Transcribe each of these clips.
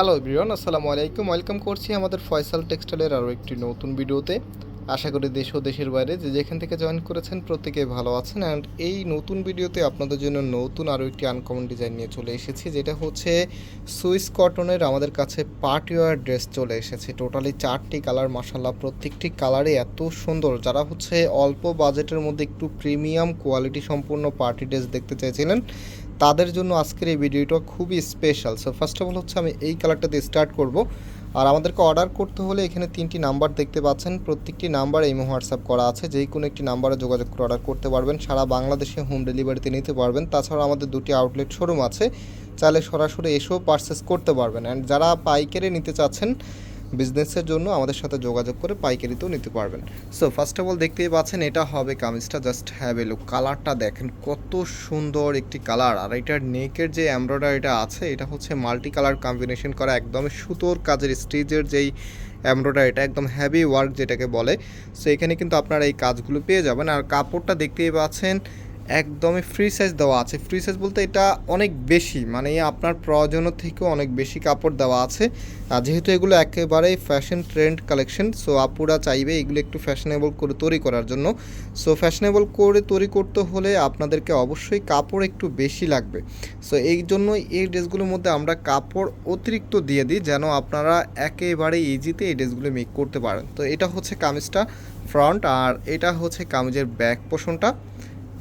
Hello everyone আসসালামু আলাইকুম welcome করছি আমাদের ফয়সাল টেক্সটাইলের আরও একটি নতুন ভিডিওতে আশা করি দেশ ও দেশের বাইরে যে যেখান থেকে জয়েন করেছেন প্রত্যেকে ভালো আছেন অ্যান্ড এই নতুন ভিডিওতে আপনাদের জন্য নতুন আরও একটি আনকমন ডিজাইন নিয়ে চলে এসেছি, যেটা হচ্ছে সুইস কটনের আমাদের কাছে পার্টিওয়ার ড্রেস চলে এসেছে। টোটালি চারটি কালার মাসাল্লাহ প্রত্যেকটি কালারে এত সুন্দর। যারা হচ্ছে অল্প বাজেটের মধ্যে একটু প্রিমিয়াম কোয়ালিটি সম্পূর্ণ পার্টি ড্রেস দেখতে চাইছিলেন, তাদের জন্য আজকের এই ভিডিওটা খুবই special so first of all হচ্ছে আমি এই কালারটা দিয়ে স্টার্ট করব। আর আমাদেরকে অর্ডার করতে হলে এখানে তিনটি নাম্বার দেখতে পাচ্ছেন। প্রত্যেকটি নাম্বার এই হোয়াটসঅ্যাপ করা আছে। যেই কোনো একটি নাম্বারে যোগাযোগ করে অর্ডার করতে পারবেন। সারা বাংলাদেশে হোম ডেলিভারিতে নিতে পারবেন। তাছাড়া আমাদের দুটি আউটলেট শোরুম আছে। চাইলে সরাসরি এসেও পারচেস করতে পারবেন। অ্যান্ড যারা পাইকারি নিতে চাচ্ছেন বিজনেসের জন্য আমাদের সাথে যোগাযোগ করে পাইকারিতেও নিতে পারবেন। সো ফার্স্ট অফ অল দেখতেই পাচ্ছেন, এটা হবে কামিজটা। জাস্ট হ্যাভ এ লুক কালারটা দেখেন, কত সুন্দর একটি কালার আর এটার নেকের যে এমব্রয়ডারিটা আছে, এটা হচ্ছে মাল্টি কালার কম্বিনেশন করা একদম সুতোর কাজের স্টিচের যেই এমব্রয়ডারিটা একদম হ্যাভি ওয়ার্ক যেটাকে বলে। সো এখানে কিন্তু আপনারা এই কাজগুলো পেয়ে যাবেন। আর কাপড়টা দেখতেই পাচ্ছেন একদমই ফ্রি সাইজ দেওয়া আছে। ফ্রি সাইজ বলতে এটা অনেক বেশি মানে আপনার প্রয়োজনের থেকেও অনেক বেশি কাপড় দেওয়া আছে। আর যেহেতু এগুলো একেবারেই ফ্যাশন ট্রেন্ড কালেকশন সো আপুরা চাইবে এগুলো একটু ফ্যাশনেবল করে তৈরি করার জন্য। সো ফ্যাশনেবল করে তৈরি করতে হলে আপনাদেরকে অবশ্যই কাপড় একটু বেশি লাগবে। সো এই জন্য এই ড্রেসগুলোর মধ্যে আমরা কাপড় অতিরিক্ত দিয়ে দিই, যেন আপনারা একেবারে ইজিতে এই ড্রেসগুলো মেক করতে পারেন। তো এটা হচ্ছে কামিজটা ফ্রন্ট আর এটা হচ্ছে কামিজের ব্যাক পোষণটা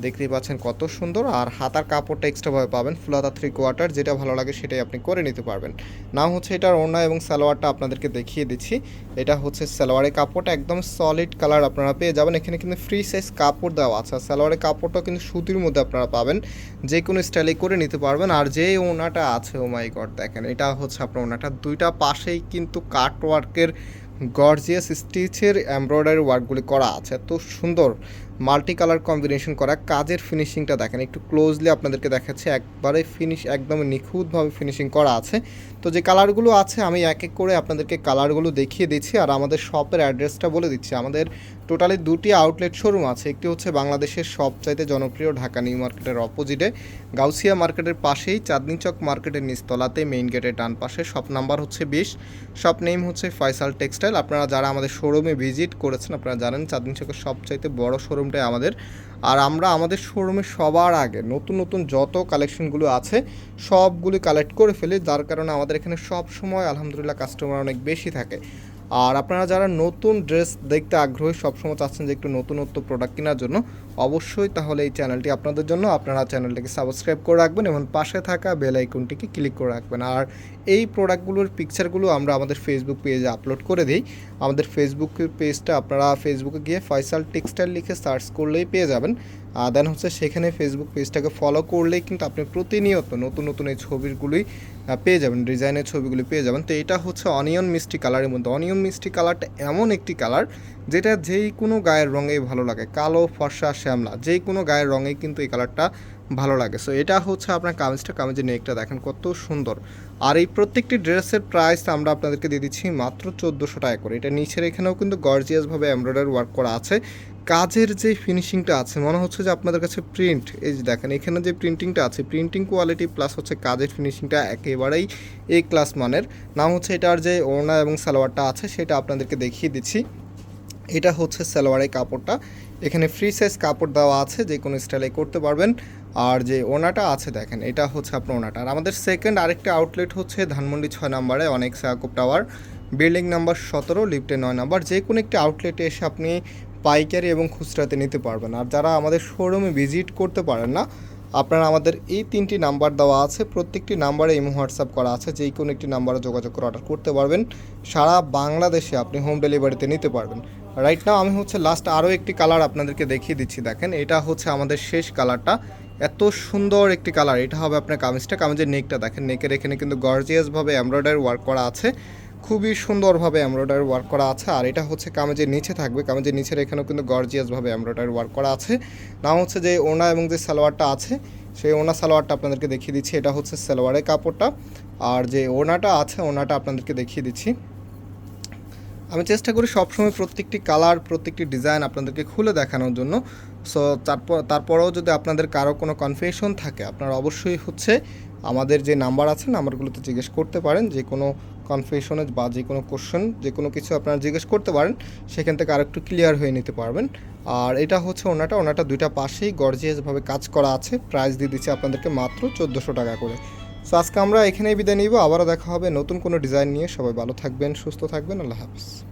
দেখতেই পাচ্ছেন কত সুন্দর। আর হাতার কাপড়টা এক্সট্রাভাবে পাবেন ফুলাতা থ্রি কোয়ার্টার যেটা ভালো লাগে সেটাই আপনি করে নিতে পারবেন। নাম হচ্ছে এটার ওড়না এবং সালোয়ারটা আপনাদেরকে দেখিয়ে দিচ্ছি। এটা হচ্ছে সালোয়ারের কাপড়টা, একদম সলিড কালার আপনারা পেয়ে যাবেন। এখানে কিন্তু ফ্রি সাইজ কাপড় দেওয়া আছে। সালোয়ারের কাপড়টাও কিন্তু সুতির মধ্যে আপনারা পাবেন। যে কোনো স্টাইলে করে নিতে পারবেন। আর যে ওনাটা আছে ও মাই গড দেখেন, এটা হচ্ছে আপনার ওনাটা দুইটা পাশেই কিন্তু কাট ওয়ার্কের গর্জিয়াস স্টিচের এমব্রয়ডারি ওয়ার্কগুলি করা আছে। এত সুন্দর মাল্টি কালার কম্বিনেশন করা কাজের ফিনিশিংটা দেখেন। একটু ক্লোজলি আপনাদেরকে দেখাচ্ছে, একবারে ফিনিশ, একদম নিখুঁতভাবে ফিনিশিং করা আছে। তো যে কালারগুলো আছে, আমি এক এক করে আপনাদেরকে কালারগুলো দেখিয়ে দিচ্ছি আর আমাদের শপের অ্যাড্রেসটা বলে দিচ্ছি। আমাদের টোটালি দুটি আউটলেট শোরুম আছে, একটি হচ্ছে বাংলাদেশের সবচাইতে জনপ্রিয় ঢাকা নিউ মার্কেটের অপোজিটে, গাউসিয়া মার্কেটের পাশেই চাঁদনি চক মার্কেটের নিচতলাতে মেইন গেটের ডান পাশে, শপ নাম্বার হচ্ছে বিশ, শপ নেম হচ্ছে ফয়সাল টেক্সটাইল। আপনারা যারা আমাদের শোরুমে ভিজিট করেছেন, আপনারা জানেন চাঁদনি চকের সবচাইতে বড় শোরুমটাই আমাদের। আর আমরা আমাদের শোরুমে সবার আগে নতুন নতুন যত কালেকশনগুলো আছে, সবগুলি কালেক্ট করে ফেলি, যার কারণে আমাদের এখানে সব সময় আলহামদুলিল্লাহ কাস্টমার অনেক বেশি থাকে। আর আপনারা যারা নতুন ড্রেস দেখতে আগ্রহী, সবসময় চাচ্ছেন যে একটু নতুনত্ব প্রোডাক্ট কেনার জন্য, অবশ্যই তাহলে এই চ্যানেলটি আপনাদের জন্য। আপনারা চ্যানেলটিকে সাবস্ক্রাইব করে রাখবেন এবং পাশে থাকা বেল আইকনটিকে ক্লিক করে রাখবেন। আর এই প্রোডাক্টগুলোর পিকচারগুলো আমরা আমাদের ফেসবুক পেজে আপলোড করে দিই। আমাদের ফেসবুক পেজটা আপনারা ফেসবুকে গিয়ে ফয়সাল টেক্সটাইল লিখে সার্চ করলেই পেয়ে যাবেন। দেন হচ্ছে সেখানে ফেসবুক পেজটাকে ফলো করলেই কিন্তু আপনি প্রতিনিয়ত নতুন নতুন এই ছবিগুলোই পেয়ে যাবেন ডিজাইনের ছবিগুলি পেয়ে যাবেন। তো এটা হচ্ছে অনিয়ন মিষ্টি কালারের মধ্যে। অনিয়ন মিষ্টি কালারটা এমন একটি কালার যেটা যেই কোনো গায়ের রঙেই ভালো লাগে। কালো, ফর্সা, শ্যামলা, যেই কোনো গায়ের রঙেই কিন্তু এই কালারটা ভালো লাগে। সো এটা হচ্ছে আপনার কামিজটা, কামিজের নেকটা দেখেন কত সুন্দর। আর এই প্রত্যেকটি ড্রেসের প্রাইস আমরা আপনাদেরকে দিয়ে দিচ্ছি মাত্র চোদ্দোশো টাকা করে। এটা নিচের এখানেও কিন্তু গর্জিয়াসভাবে এমব্রয়ডারি ওয়ার্ক করা আছে। কাজের যে ফিনিশিংটা আছে, মনে হচ্ছে যে আপনাদের কাছে প্রিন্ট এই যে দেখেন, এখানে যে প্রিন্টিংটা আছে প্রিন্টিং কোয়ালিটি প্লাস হচ্ছে কাজের ফিনিশিংটা একেবারেই এ ক্লাস মানের। নাম হচ্ছে এটার যে ওড়না এবং সালোয়ারটা আছে, সেটা আপনাদেরকে দেখিয়ে দিচ্ছি। এটা হচ্ছে সালোয়ারের কাপড়টা। এখানে ফ্রি সাইজ কাপড় দেওয়া আছে, যে কোনো স্টাইলে করতে পারবেন। আর যে ওনাটা আছে, দেখেন, এটা হচ্ছে আপনার ওনাটা আর আমাদের সেকেন্ড আরেকটা আউটলেট হচ্ছে ধানমন্ডি ছয় নম্বরে, অনেক সাকুপ টাওয়ার বিল্ডিং নাম্বার সতেরো লিফটে নয় নাম্বার। যে কোনো একটি আউটলেটে এসে আপনি পাইকারি এবং খুচরাতে নিতে পারবেন। আর যারা আমাদের শোরুমে ভিজিট করতে পারেন না, আপনারা আমাদের এই তিনটি নাম্বার দেওয়া আছে। প্রত্যেকটি নাম্বারে ইমো, হোয়াটসঅ্যাপ করা আছে। যেই কোনো একটি নাম্বারে যোগাযোগ করে অর্ডার করতে পারবেন। সারা বাংলাদেশে আপনি হোম ডেলিভারিতে নিতে পারবেন। রাইট নাও আমি হচ্ছে লাস্ট আরও একটি কালার আপনাদেরকে দেখিয়ে দিচ্ছি, দেখেন। এটা হচ্ছে আমাদের শেষ কালারটা এত সুন্দর একটি কালার এটা হবে আপনার কামিজটা, কামিজের নেকটা দেখেন নেকের এখানে কিন্তু গর্জিয়াসভাবে এমব্রয়ডারি ওয়ার্ক করা আছে। খুবই সুন্দরভাবে এমব্রয়ডারি ওয়ার্ক করা আছে। আর এটা হচ্ছে কামেজের নিচে থাকবে। কামেজের নিচের এখানেও কিন্তু গর্জিয়াসভাবে এমব্রয়ডারি ওয়ার্ক করা আছে। নাম হচ্ছে যে ওনা এবং যে সালোয়ারটা আছে, সেই ওনা সালোয়ারটা আপনাদেরকে দেখিয়ে দিচ্ছি। এটা হচ্ছে সালোয়ারের কাপড়টা। আর যে ওনাটা আছে ওনাটা আপনাদেরকে দেখিয়ে দিচ্ছি। আমি চেষ্টা করি সবসময় প্রত্যেকটি কালার, প্রত্যেকটি ডিজাইন আপনাদেরকে খুলে দেখানোর জন্য। সো তারপর, তারপরেও যদি আপনাদের কারও কোনো কনফিউশন থাকে, আপনারা অবশ্যই হচ্ছে আমাদের যে নাম্বার আছে নাম্বারগুলোতে জিজ্ঞেস করতে পারেন, যে কোনো কনফিউশনে বা যে কোনো কোশ্চেন যে কোনো কিছু আপনারা জিজ্ঞেস করতে পারেন, সেখান থেকে আরেকটু ক্লিয়ার হয়ে নিতে পারবেন। আর এটা হচ্ছে ওনাটা ওনাটা দুইটা পাশেই গর্জিয়াসভাবে কাজ করা আছে প্রাইস দিয়ে দিচ্ছে আপনাদেরকে মাত্র চোদ্দোশো টাকা করে। সো আজকে আমরা এখানেই বিদায় নিব, আবারও দেখা হবে নতুন কোনো ডিজাইন নিয়ে। সবাই ভালো থাকবেন, সুস্থ থাকবেন, আল্লাহ হাফিজ।